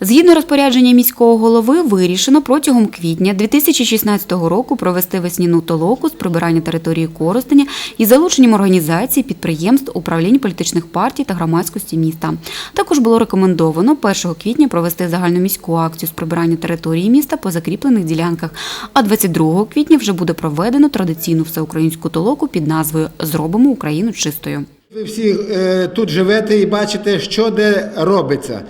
Згідно розпорядження міського голови, вирішено протягом квітня 2016 року провести весняну толоку з прибирання території Коростеня із залученням організацій, підприємств, управлінь політичних партій та громадськості міста. Також було рекомендовано 1 квітня провести загальноміську акцію з прибирання території міста по закріплених ділянках. А 22 квітня вже буде проведено традиційну всеукраїнську толоку під назвою Зробимо Україну чистою. Ви всі е, тут живете і бачите, що де робиться.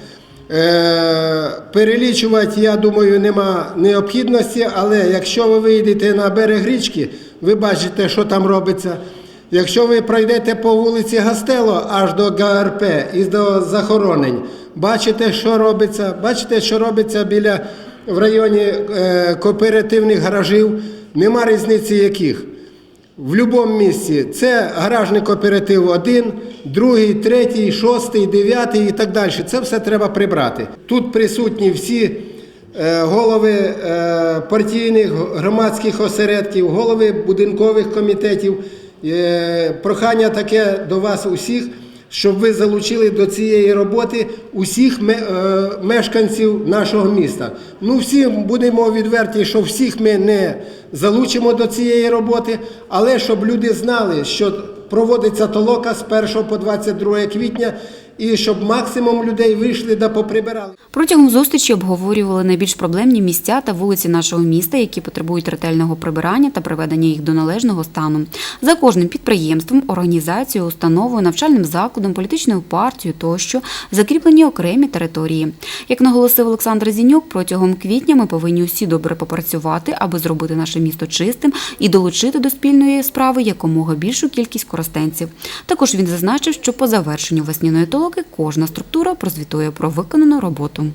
Е, перелічувати, я думаю, нема необхідності, але якщо ви вийдете на берег річки, ви бачите, що там робиться. Якщо ви пройдете по вулиці Гастело аж до ГРП і до захоронень, бачите, що робиться, бачите, що робиться біля в районі е, кооперативних гаражів, нема різниці яких. В будь-якому місці це гаражний кооператив один, другий, третій, шостий, дев'ятий і так далі. Це все треба прибрати. Тут присутні всі е, голови е, партійних громадських осередків, голови будинкових комітетів. Прохання таке до вас усіх, щоб ви залучили до цієї роботи усіх е, мешканців нашого міста. Ну, всі будемо відверті, що всіх ми не залучимо до цієї роботи, але щоб люди знали, що проводиться толока з 1 по 22 квітня, і щоб максимум людей вийшли да поприбирали. Протягом зустрічі обговорювали найбільш проблемні місця та вулиці нашого міста, які потребують ретельного прибирання та приведення їх до належного стану. За кожним підприємством, організацією, установою, навчальним закладом, політичною партією тощо закріплені окремі території. Як наголосив Олександр Зінюк, протягом квітня ми повинні усі добре попрацювати, аби зробити наше місто чистим і долучити до спільної справи якомога більшу кількість користенців. Також він зазначив, що по завершенню весняної толоки кожна структура прозвітує про виконану роботу.